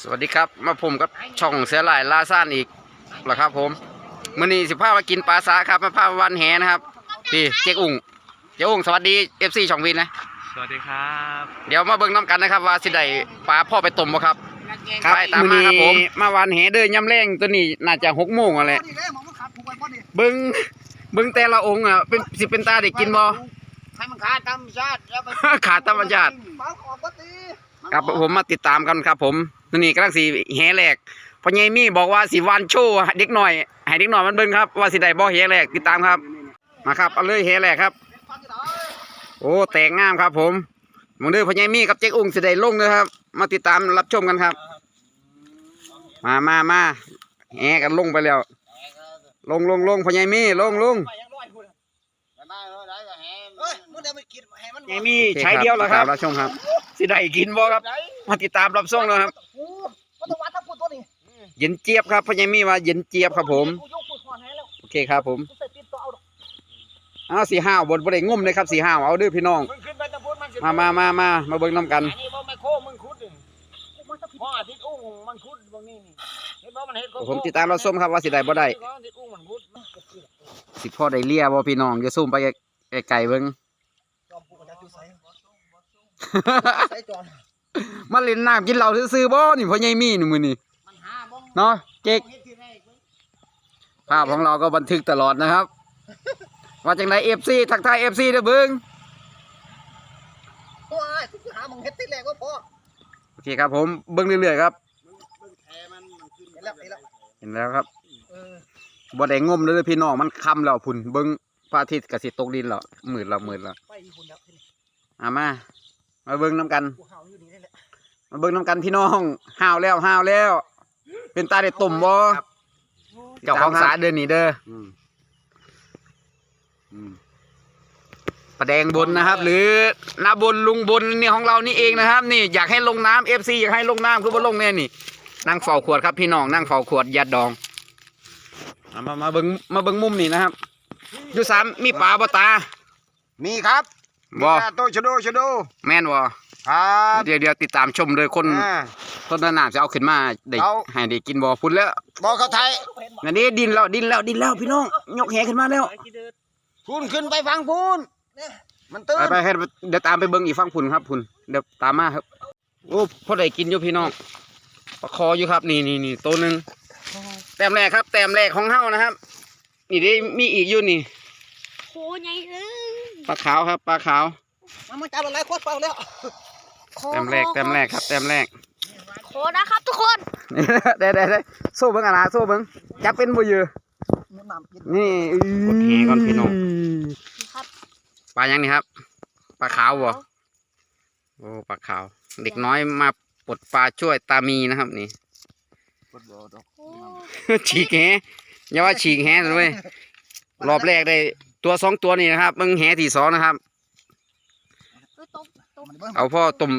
สวัสดีครับมาผมกับช่องเสือหลายลาซ่านอีกแล้วครับ ผมมื่อนี้สิพามากินปลาสาครับมาพามาวันแหนะครับพี่เจ๊กอุ่งเจ๊อุ่งสวัสดีเอฟซีช่องวินนะสวัสดีครับ เดี๋ยวมาเบิ่งน้ำกันนะครับ ว่าสิได้ปลาพ่อไปต้มบ่ครับครับไปตามมาครับผมมาวันแหเด้อย่ำแรงตัวนี้น่าจะหกโมงอะไรนี่เลยหมองมันขาดผูกไว้พอดีเบิ่งเบิ่งแต่ละองค์อะเป็นสิเป็นตาได้กินบ่ให้มันขาดธรรมชาติแล้วไปขาดธรรมชาติเมาของปกติครับผมมาติดตามกันครับผมตัว นี้กำลังสีแหแหลกพ่อใหญ่มี่บอกว่าสิวันโชว์ให้เด็กหน่อยให้เด็กหน่อยมันเบิ่งครับ ว่าสิได้บ่แหแหลกติดตามครับมาครับเอาเลยแหแหลกครับ โอ้แตกงามครับ ผมมึงเด้อพ่อใหญ่มี่กับเจ๊กอุ้งสิได้ลงเด้อครับ มาติดตามรับชมกันครับ มามามาแหกันลงไปแล้ว ลงลงลงพ่อใหญ่มี่ลงลงเอ้ยมึงเดี๋ยวไปกินให้มันพ่อใหญ่มี่ใช้เดียวแล้วครับรับชมครับสิได้กินบ่ครับ มาติดตามรับชมแล้วครับ เย็นเจี๊ยบครับพ่อใหญ่มี่ว่าเย็นเจี๊ยบครับผมกูยกปุ่นหัวให้แล้วโอเคครับผมกูใส่ติดตัวเอาดอกอ้าวสีห้าวบนบริงุ่มเลยครับสีห้าวเอาเด้อพี่น้องมึงขึ้นไปตะพูนมันสิมามามามามาเบิ่งน้ำกันอันนี้บ่แม่โคมึงขุดดิกูมาตะผิดพ่ออาทิตย์อุ้งมันขุดบางนี่นี่เห็นบ่มันเห็นโคผมติดตามเราส้มครับว่าสิได้บ่ได้อาทิตย์อุ้งมันขุดสิพ่อได้เลียบ่พี่น้องอย่าซูมไปไกลๆเบิ่งจอมกูก็จะอยู่ใส่ใส่จอมมาเล่นน้ำกินเหล้าซื่อๆบ่นี่พ่อใหญ่มีนี่มื้อนี้มันหาบ้อง เนาะเจ๊กเฮ็ดที่แรกเว้ยภาพของเราก็บันทึกตลอดนะครับว่าจังได FC ทักทาย FC เด้อเบิ่งโอ้ยกูหามึงเฮ็ดที่แรกก็พอโอเคครับผมเบิ่งเรื่อยๆครับเห็นแล้วเห็นแล้วเห็นแล้วครับเออบ่ได้งมเด้อพี่น้องมันค่ำแล้วพุ่นเบิ่งพระอาทิตย์ก็สิตกดินแล้วมืดแล้วมืดแล้วไปญี่ปุ่นแล้วทีนี้เอามา มาเบิ่งน้ำกันกูเห่าอยู่นี่แหละมาเบิ่งน้ำกันพี่น้องห้าวแล้วห้าวแล้ว เป็นตาได้ตุ่มบ่เจ้าของสาเดินนี่เด้อออืมประแดงบนนะครับ หรือนาบนลุงบนนี่ของเรานี่เองนะครับ นี่อยากให้ลงน้ำเอฟซีอยากให้ลงน้ำคือบ่ลงแน่นี่นั่งเฝ้าขวดครับพี่น้องนั่งเฝ้าขวดยัดดองเอามามาเบิ่งมาเบิ่งมุมนี่นะครับอยู่สามมีปลาบ่ตามีครับบ่โตชะโดชะโดแม่นบ่ครับเดี๋ยวเดี๋ยวติดตามชมเลยคน อ่า ต้นน้ำจะเอาขึ้นมาได้เอา ให้ได้กินบ่พุ่นแล้วบอกเขาไทยอันนี้ดินแล้วดินแล้วดินแล้วพี่น้องยกแหขึ้นมาแล้วพูนขึ้นไปฟังพูนมันตื้ไปนไปให้เดี๋ยวตามไปเบิ่งอีกฝั่งพุ่นครับพุ่นเดี๋ยวตามมาครับโอ้พอได้กินอยู่พี่น้องปลาคออยู่ครับนี่นี่นี่ตัวหนึ่งแต้มแรกครับ แต้มแรกของเฮานะครับ นี่ได้มีอีกอยู่นี่โคใหญ่เลยปลาขาวครับปลาขาวมันมันจับอะไรโคตรเปล่าแล้วโคแต้มแรกแต้มแรกครับแต้มแรก โคนะครับทุกคนได้ได้ได้โซ่เบิ่งอะนะโซ่เบิ่งจับเป็นบ่เยอะมันน้ำกินนี่กดแหก่อนพี่น้องครับปลายังนี่ครับปลาขาวบ่โอ้ปลาขาว เด็กน้อยมาปลดปลาช่วยตามีนะครับนี่โอ้ฉีกแหอย่าว่าฉีกแหเลยเว้ยรอบแรกได้ตัวสองตัวนี่นะครับมึงแหที่สองนะครับยตบตบมันเบิ่งเอาพ่อต้ม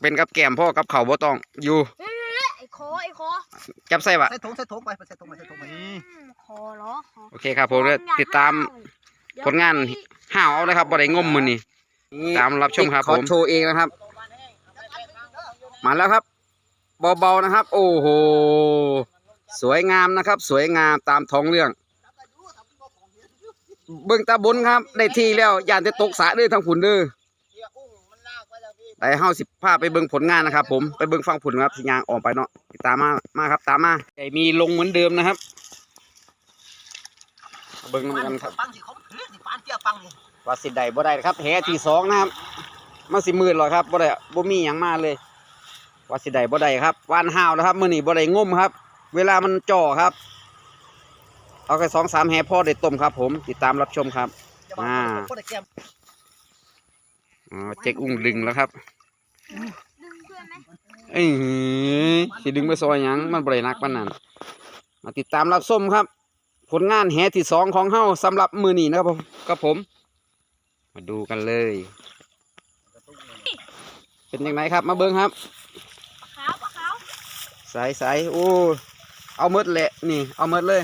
เป็นกับแกมพ่อกับเขาวบ่ต้อง อยู่เอ้ยไอ้โคไอ้โคจับใส่วะใส่ถุงใส่ถุงไปไปใส่ถุงไปใส่ถุงไปอืมโคเหรอโอเคครับผมเดี๋ยวติดตามผลงานห้าวเอานะครับบ่ได้งมมือนี่ตามรับชมครับผมโชว์เองนะครับ มาแล้วครับเบาๆนะครับ โอ้โหสวยงามนะครับ สวยงามตามท้องเรื่อง เบิ่งตาบนครับ ได้ที่แล้วย่านจะตกสระเด้อทางผุนเด้อ ได้เฮาสิพาไปเบิ่งผลงานนะครับ ผมไปเบิ่งฟังผุนครับสิยางออกไปเนาะติดตามมามาครับ ตามมาไก่มีลงเหมือนเดิมนะครับ เบิ่งนำกันครับฟังสิเขาเฮ้ยสิปานเตี้ยฟังนี่ว่าสิได้บ่ได้ครับแหที่สองนะครับมาสิมืดหรอกครับบ่ได้บ่มีหยังมาเลย ว่าสิได้บ่ได้ครับวานห้าวนะครับมื้อนี้บ่ได้งมครับ เวลามันจ่อครับ เอาแค่สองสามแหพอได้ต้มครับ ผมติดตามรับชมครับอ่าคนได้แก้ม อ๋อเจ๊กอุ้งดึงแล้วครับดึงเพื่อนไหมเอ้ยสิดึงไปซอยหยังมันบ่ได้หนักปานนั้นมาติดตามรับชมครับ ผลงานแหที่สองของเฮาสำหรับมื้อนี้นะครับผมกับผม มาดูกันเลย เป็นยังไงครับ มาเบิ่งครับขาวปะขาวใสใสโอ้เอาหมดแหละนี่ เอาหมดเลย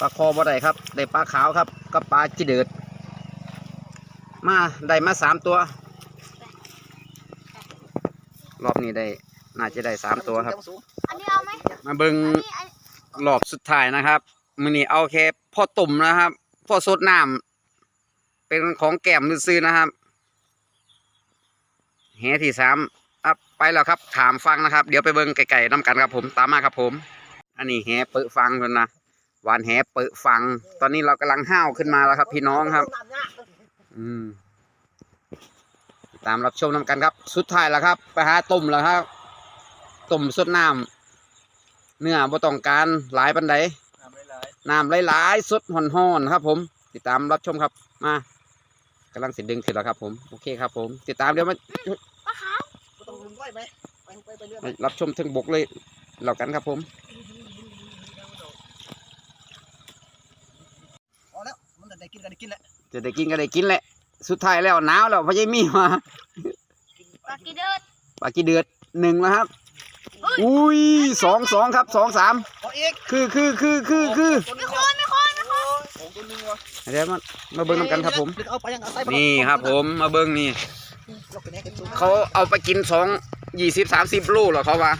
ปลาคอบ่ได้ครับได้ปลาขาวครับกับปลาจีเดือด มาได้มาสามตัว รอบนี้ได้ น่าจะได้สามตัวครับ อันนี้เอาไหมมาเบิ่งอันนี้อันรอบสุดท้ายนะครับมื้อนี้เอาแค่พ่อตุ่มนะครับพ่อสดน้ำเป็นของแก้มซื้อๆนะครับแหที่สามอัพไปแล้วครับ ถามฟังนะครับ เดี๋ยวไปเบิ่งไก่ๆน้ำกันครับผมตามมาครับผม อันนี้แหเปิดฟังคนนะหวานแหเปิดฟัง ตอนนี้เรากำลังห้าวขึ้นมาแล้วครับ พี่น้องครับอืม ตามรับชมน้ำกันครับ สุดท้ายแล้วครับ ไปหาต้มแล้วครับต้มสดน้ำเนื้อบ่ต้องการหลายปันใดน้ำหลายน้ำหลายๆสดห่อนๆครับ ผม ติดตามรับชมครับ มากำลังสิดึงขึ้นแล้วครับ ผมโอเคครับ ผม ติดตามเดี๋ยวมาปลาขาวๆต้องลุงไว้ไหมไปไปไปเรื่อยรับชมถึงบกเลยแล้วกันครับผมพอแล้วมันได้กินกันได้กินแหละจะได้กินก็ได้กินแหละ สุดท้ายแล้วหนาวแล้วพะยายมีมาปลากีเดิดปากกีเดือดหนึ่งแล้วครับ อุ้ยสองสองครับสองสามพออีกคือคือคือคือคือไม่คนไม่คนไม่คนโอ้ตัวนึงวะเดี๋ยวมามาเบิ้งน้ำกันครับผมเอาไปยังเอาใส่นี่ครับผมมาเบิ้งนี่ เขาเอาไปกินสองยี่สิบสามสิบลูกเหรอเขาว่า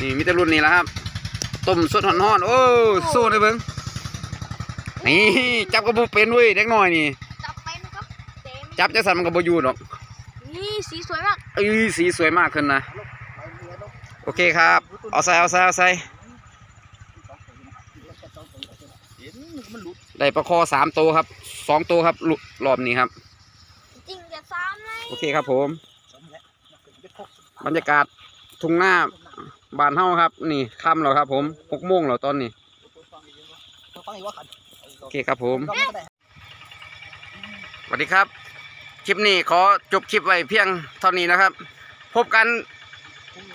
นี่มิตรรุ่นนี่แหละครับต้มสดห่อนๆโอ้สู้เลยเบิ้งนี่จับกระบุเป็นเว้ยเด็กน้อยนี่จับเป็นครับเต็ม จับจะสั่นมันกระบุยูหรอกนี่สีสวยมากเอ้ยสีสวยมากขึ้นนะ โอเคครับ เอาใส่เอาใส่เอาใส่มันหลุดได้ปลาคอสามตัวครับสองตัวครับลุรอบนี้ครับ จริงจะซ้ำเลยโอเคครับผม บรรยากาศทุ่งหน้าบ้านเฮาครับ นี่ค่ำแล้วครับ ผมหกโมงแล้วตอนนี้ฟังอีกว่าขันโอเคครับผมก็ไม่ได้สวัสดีครับ คลิปนี้ขอจบคลิปไว้เพียงเท่านี้นะครับ พบกัน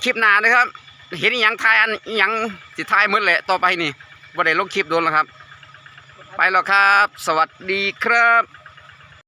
คลิปหน้านะครับ เห็นอหยังทายอันอหยังสิทายหมืดแหละต่อไปนี่บ่ได้ลงคลิปโดนแล้วครับ ไปแล้วครับ สวัสดีครับ